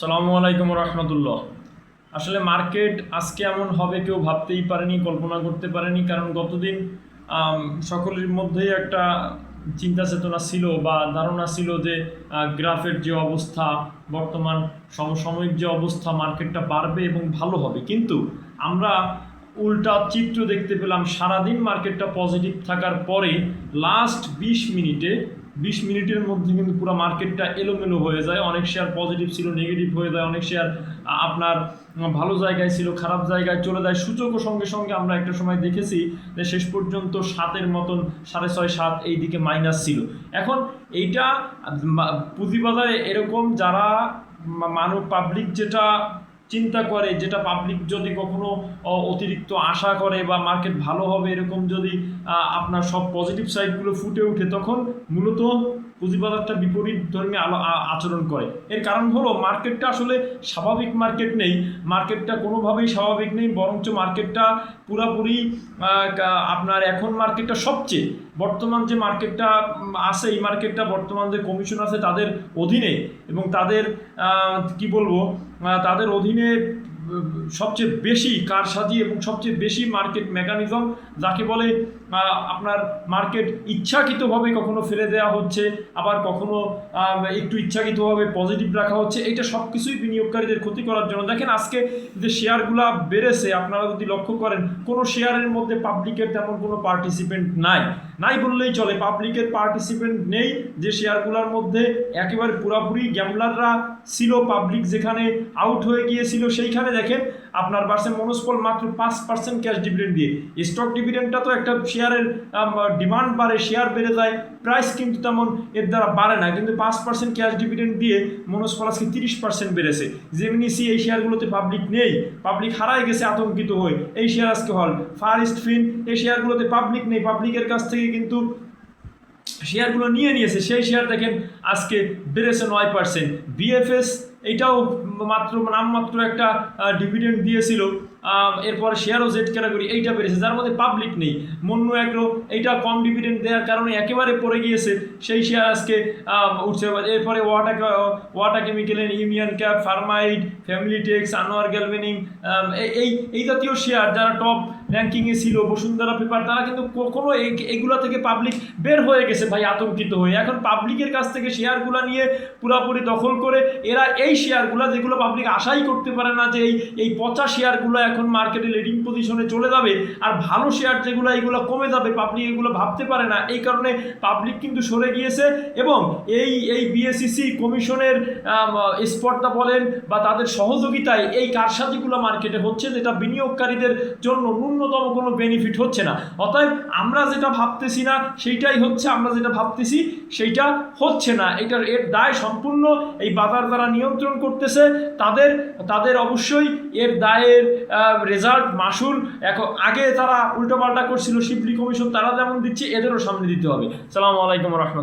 সালামু আলাইকুম রহমতুল্লাহ আসলে মার্কেট আজকে এমন হবে, কেউ ভাবতেই পারেনি, কল্পনা করতে পারেনি, কারণ গতদিন সকলের মধ্যেই একটা চিন্তা চেতনা ছিল বা ধারণা ছিল যে গ্রাফের যে অবস্থা, বর্তমান সমসাময়িক যে অবস্থা, মার্কেটটা বাড়বে এবং ভালো হবে। কিন্তু আমরা উল্টা চিত্র দেখতে পেলাম, সারাদিন মার্কেটটা পজিটিভ থাকার পরে লাস্ট বিশ মিনিটে, বিশ মিনিটের মধ্যে কিন্তু পুরো মার্কেটটা এলোমেলো হয়ে যায়। অনেক শেয়ার পজিটিভ ছিল নেগেটিভ হয়ে যায়, অনেক শেয়ার আপনার ভালো জায়গায় ছিল, খারাপ জায়গায় চলে যায়। সূচকও সঙ্গে সঙ্গে আমরা একটা সময় দেখেছি যে শেষ পর্যন্ত সাতের মতন সাড়ে ছয়, সাত এই দিকে মাইনাস ছিল। এখন এইটা পুঁজিবাজারে এরকম যারা মানব পাবলিক যেটা চিন্তা করে যেটা পাবলিক যদি কখনো অতিরিক্ত আশা করে বা মার্কেট ভালো হবে এরকম যদি আপনার সব পজিটিভ সাইডগুলো ফুটে ওঠে, তখন মূলত পুঁজিবাজারটা বিপরীত ধর্মী আলো আচরণ করে। এর কারণ হলো মার্কেটটা আসলে স্বাভাবিক মার্কেট নেই। মার্কেটটা কোনোভাবেই স্বাভাবিক নেই, বরঞ্চ মার্কেটটা পুরাপুরি আপনার এখন মার্কেটটা সবচেয়ে। বর্তমান যে মার্কেটটা আছে, এই মার্কেটটা বর্তমান যে কমিশন আছে তাদের অধীনে এবং তাদের কি বলব তাদের অধীনে সবচেয়ে বেশি কারসাজি এবং সবচেয়ে বেশি মার্কেট মেকানিজম, যাকে বলে আপনার মার্কেট ইচ্ছাকৃতভাবে কখনো ফেলে দেওয়া হচ্ছে, আবার কখনো একটু ইচ্ছাকৃতভাবে পজিটিভ রাখা হচ্ছে, এটা সব কিছুই বিনিয়োগকারীদের ক্ষতি করার জন্য। দেখেন আজকে যে শেয়ারগুলো বেড়েছে, আপনারা যদি লক্ষ্য করেন, কোনো শেয়ারের মধ্যে পাবলিকের তেমন কোনো পার্টিসিপেন্ট নাই। নাই বললেই চলে পাবলিকের পার্টিসিপেন্ট নেই যে শেয়ারগুলোর মধ্যে। একেবারে পুরাপুরি গ্যামলাররা ছিল পাবলিক যেখানে আউট হয়ে গিয়েছিল, সেইখানে দেখেন, আপনার পার্সেন্ট মনোস্পল মাত্র পাঁচ পার্সেন্ট ক্যাশ ডিভিডেন্ড দিয়ে। স্টক ডিভিডেন্ডটা তো একটা শেয়ারের ডিমান্ড বাড়ে শেয়ার বেড়ে যায় প্রাইস কিন্তু তেমন এর দ্বারা বাড়ে না। কিন্তু পাঁচ পার্সেন্ট ক্যাশ ডিভিডেন্ড দিয়ে মনোজ আজকে তিরিশ পার্সেন্ট বেড়েছে। যেমনি সি এই শেয়ারগুলোতে পাবলিক নেই। পাবলিক হারায় গেছে, আতঙ্কিত হয়ে। এই শেয়ার আজকে হল। ফার ইস্ট ফিন এই শেয়ারগুলোতে পাবলিক নেই। পাবলিকের কাছ থেকে কিন্তু শেয়ারগুলো নিয়ে নিয়েছে। সেই শেয়ার দেখেন, আজকে বেড়েছে নয় পার্সেন্ট বিএফএস এইটাও মাত্র, নামমাত্র একটা ডিভিডেন্ড দিয়েছিল। এরপর শেয়ারও জেড ক্যাটাগরি এইটা বেড়েছে, যার মধ্যে পাবলিক নেই। মন্য একরো এইটা কম ডিভিডেন্ড দেওয়ার কারণে একেবারে পড়ে গিয়েছে। সেই শেয়ার আজকে উঠছে। এরপরে Wata Wata chemical union cap Pharmaid family tex Anwar galvanising এই এই জাতীয় শেয়ার যারা টপ র্যাঙ্কিংয়ে ছিল, বসুন্ধরা পেপার তারা কিন্তু কখনো এইগুলা থেকে পাবলিক বের হয়ে গেছে ভাই, আতঙ্কিত হয়ে। এখন পাবলিকের কাছ থেকে শেয়ারগুলো নিয়ে পুরাপুরি দখল করে এরা এই শেয়ারগুলো যেগুলো পাবলিক আশাই করতে পারে না যে এই এই পচা শেয়ারগুলো এখন মার্কেটে লিডিং পজিশনে চলে যাবে, আর ভালো শেয়ার যেগুলো এইগুলো কমে যাবে পাবলিক এগুলো ভাবতে পারে না। এই কারণে পাবলিক কিন্তু সরে গিয়েছে এবং এই এই বিএসিসি কমিশনের স্পটটা বলেন বা তাদের সহযোগিতায় এই কারসাজিগুলো মার্কেটে হচ্ছে, যেটা বিনিয়োগকারীদের জন্য ন্যূনতম কোনো বেনিফিট হচ্ছে না। অতএব আমরা যেটা ভাবতেছি না, সেইটাই হচ্ছে আমরা যেটা ভাবতেছি, সেইটা হচ্ছে না। এটার, এর দায় সম্পূর্ণ এই বাজার যারা নিয়ন্ত্রণ করতেছে, তাদের তাদের অবশ্যই এর দায়ের রেজাল্ট মাসুল এখন আগে তারা উল্টোপাল্টা করছিল শিবলি কমিশন তারা যেমন দিচ্ছে, এদেরও সামনে দিতে হবে। সালামু আলাইকুম রহমত